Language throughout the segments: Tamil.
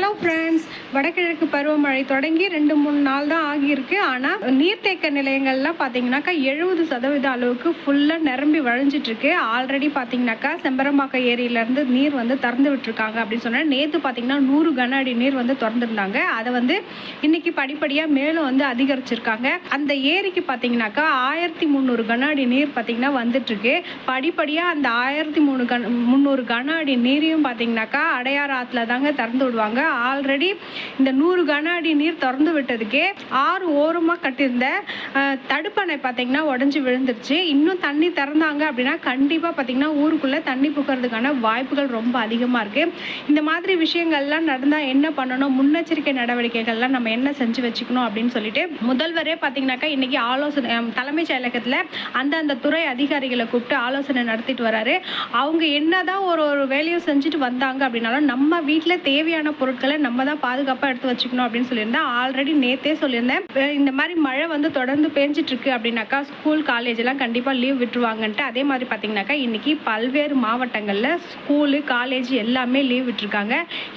ஹலோ ஃப்ரெண்ட்ஸ் வடகிழக்கு பருவமழை தொடங்கி ரெண்டு மூணு நாள் தான் ஆகியிருக்கு. ஆனால் நீர்த்தேக்க நிலையங்கள்லாம் பார்த்தீங்கன்னாக்கா எழுபது சதவீத அளவுக்கு ஃபுல்லாக நிரம்பி வழிஞ்சிட்ருக்கு. ஆல்ரெடி பார்த்தீங்கன்னாக்கா செம்பரம்பாக்கம் ஏரியிலேருந்து நீர் வந்து திறந்து விட்டுருக்காங்க அப்படின்னு சொன்னால் நேற்று பார்த்தீங்கன்னா நூறு கன அடி நீர் வந்து திறந்துருந்தாங்க. அதை வந்து இன்றைக்கி படிப்படியாக மேலும் வந்து அதிகரிச்சிருக்காங்க. அந்த ஏரிக்கு பார்த்தீங்கன்னாக்கா ஆயிரத்தி முந்நூறு கன அடி நீர் பார்த்தீங்கன்னா வந்துட்டுருக்கு படிப்படியாக அந்த ஆயிரத்தி மூணு கன முந்நூறு கன அடி நீரையும் பார்த்தீங்கன்னாக்கா அடையார் ஆற்றுல தாங்க திறந்து விடுவாங்க. ஆல்ரெடி இந்த நூறு கன அடி நீர் திறந்து விட்டதுக்கே ஆறு ஓரமாக கட்டியிருந்த தடுப்பணை பார்த்தீங்கன்னா உடஞ்சி விழுந்துருச்சு. இன்னும் தண்ணி திறந்தாங்க அப்படின்னா கண்டிப்பாக பார்த்தீங்கன்னா ஊருக்குள்ளே தண்ணி புக்கிறதுக்கான வாய்ப்புகள் ரொம்ப அதிகமாக இருக்குது இந்த மாதிரி விஷயங்கள்லாம் நடந்தால் என்ன பண்ணணும்? முன்னெச்சரிக்கை நடவடிக்கைகள்லாம் நம்ம என்ன செஞ்சு வச்சுக்கணும் அப்படின்னு சொல்லிட்டு முதல்வரே பார்த்தீங்கன்னாக்கா இன்னைக்கு ஆலோசனை தலைமைச் செயலகத்தில் அந்தந்த துறை அதிகாரிகளை கூப்பிட்டு ஆலோசனை நடத்திட்டு வராரு. அவங்க என்னதான் ஒரு ஒரு வேலையும் செஞ்சுட்டு வந்தாங்க அப்படின்னாலும் நம்ம வீட்டில் தேவையான பொருட்கள் நம்ம தான் பாதுகாப்பாக எடுத்து வச்சுக்கணும் அப்படின்னு சொல்லியிருந்தேன் ஆல்ரெடி நேத்தே சொல்லியிருந்தேன். இந்த மாதிரி மழை வந்து தொடர்ந்து பேஞ்சிட்டு இருக்கு அப்படின்னாக்கா ஸ்கூல் காலேஜ் எல்லாம் கண்டிப்பாக லீவ் விட்டுருவாங்கன்ட்டு. அதே மாதிரி பார்த்தீங்கன்னாக்கா இன்னைக்கு பல்வேறு மாவட்டங்களில் ஸ்கூலு காலேஜ் எல்லாமே லீவ் விட்டுருக்காங்க.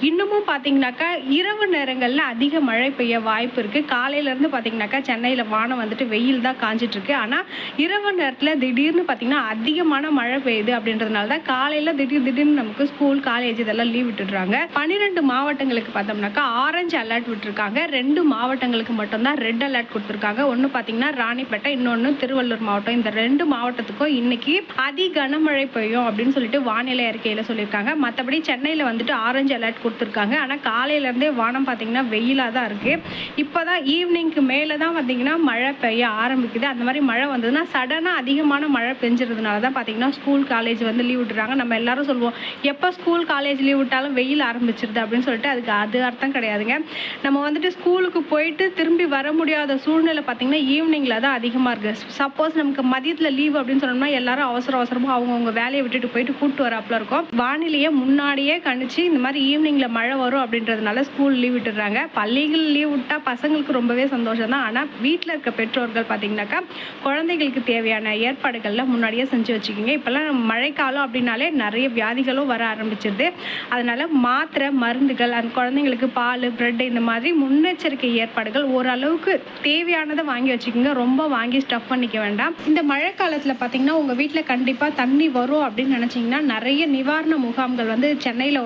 இன்னமும் பார்த்தீங்கன்னாக்கா இரவு நேரங்களில் அதிக மழை பெய்ய வாய்ப்பு இருக்குது காலையிலேருந்து பார்த்தீங்கன்னாக்கா சென்னையில் வானம் வந்துட்டு வெயில் தான் காஞ்சிட்டு இருக்கு ஆனால் இரவு நேரத்தில் திடீர்னு பார்த்தீங்கன்னா அதிகமான மழை பெய்யுது அப்படின்றதுனால தான் காலையில் திடீர் திடீர்னு நமக்கு ஸ்கூல் காலேஜ் இதெல்லாம் லீவ் விட்டுடுறாங்க. பன்னிரெண்டு மாவட்ட மாவட்டங்களுக்கு பார்த்தோம்னாக்கா ஆரஞ்சு அலர்ட் விட்டுருக்காங்க. ரெண்டு மாவட்டங்களுக்கு மட்டும்தான் ரெட் அலர்ட் கொடுத்துருக்காங்க. ஒன்று பார்த்தீங்கன்னா ராணிப்பேட்டை இன்னொன்று திருவள்ளூர் மாவட்டம். இந்த ரெண்டு மாவட்டத்துக்கும் இன்னைக்கு அதி கனமழை பெய்யும் அப்படின்னு சொல்லிட்டு வானிலை அறிக்கையில் சொல்லியிருக்காங்க. மற்றபடி சென்னையில் வந்துட்டு ஆரஞ்சு அலர்ட் கொடுத்துருக்காங்க. ஆனால் காலையிலேருந்தே வானம் பார்த்தீங்கன்னா வெயிலாக தான் இருக்குது இப்போ தான் ஈவினிங்க்கு மேலே தான் பார்த்தீங்கன்னா மழை பெய்ய ஆரம்பிக்குது. அந்த மாதிரி மழை வந்ததுன்னா சடனாக அதிகமான மழை பெஞ்சறதுனால தான் பார்த்தீங்கன்னா ஸ்கூல் காலேஜ் வந்து லீவ் விட்டுறாங்க. நம்ம எல்லாரும் சொல்லுவோம் எப்போ ஸ்கூல் காலேஜ் லீவ் விட்டாலும் வெயில் ஆரம்பிச்சிருது அப்படின்னு சொல்லிட்டு அதுக்கு அது அர்த்தம் கிடையாதுங்க. நம்ம வந்துட்டு ஸ்கூலுக்கு போயிட்டு திரும்பி வர முடியாத சூழ்நிலை பார்த்தீங்கன்னா ஈவினிங்கில் தான் அதிகமாக இருக்குது சப்போஸ் நமக்கு மதியத்தில் லீவ் அப்படின்னு சொன்னோம்னா எல்லாரும் அவசர அவசரமாக அவங்கவுங்க வேலையை விட்டுட்டு போயிட்டு கூப்பிட்டு வராப்பில் இருக்கும். வானிலையை முன்னாடியே கணிச்சு இந்த மாதிரி ஈவினிங்கில் மழை வரும் அப்படின்றதுனால ஸ்கூல் லீவ் விட்டுடுறாங்க. பள்ளிகள் லீவ் விட்டால் பசங்களுக்கு ரொம்பவே சந்தோஷம் தான். ஆனால் வீட்டில் இருக்க பெற்றோர்கள் பார்த்தீங்கன்னாக்கா குழந்தைகளுக்கு தேவையான ஏற்பாடுகளில் முன்னாடியே செஞ்சு வச்சுக்கோங்க. இப்போல்லாம் மழைக்காலம் அப்படின்னாலே நிறைய வியாதிகளும் வர ஆரம்பிச்சிருது. அதனால் மாத்திரை மருந்துகள் குழந்தைங்களுக்கு பால் ப்ரெட் இந்த மாதிரி முன்னெச்சரிக்கை ஏற்பாடுகள் ஓரளவுக்கு தேவையானதை வாங்கி வச்சுக்கோங்க. ரொம்ப வாங்கி ஸ்டஃப் பண்ணிக்க வேண்டாம். இந்த மழை காலத்தில் பார்த்தீங்கன்னா உங்கள் வீட்டில் கண்டிப்பாக தண்ணி வரும் அப்படின்னு நினச்சிங்கன்னா நிறைய நிவாரண முகாம்கள் வந்து சென்னையில்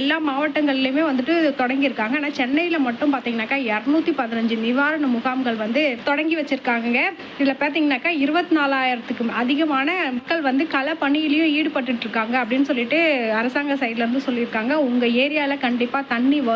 எல்லா மாவட்டங்கள்லையுமே வந்துட்டு தொடங்கியிருக்காங்க. ஆனால் சென்னையில் மட்டும் பார்த்தீங்கன்னாக்கா இரநூத்தி பதினஞ்சு நிவாரண முகாம்கள் வந்து தொடங்கி வச்சுருக்காங்க இதில் பார்த்தீங்கன்னாக்கா இருபத்தி நாலாயிரத்துக்கு அதிகமான மக்கள் வந்து களை பணியிலையும் ஈடுபட்டுட்டு இருக்காங்க அப்படின்னு சொல்லிட்டு அரசாங்க சைட்லேருந்து சொல்லியிருக்காங்க. உங்கள் ஏரியாவில் கண்டிப்பாக தண்ணி வரும்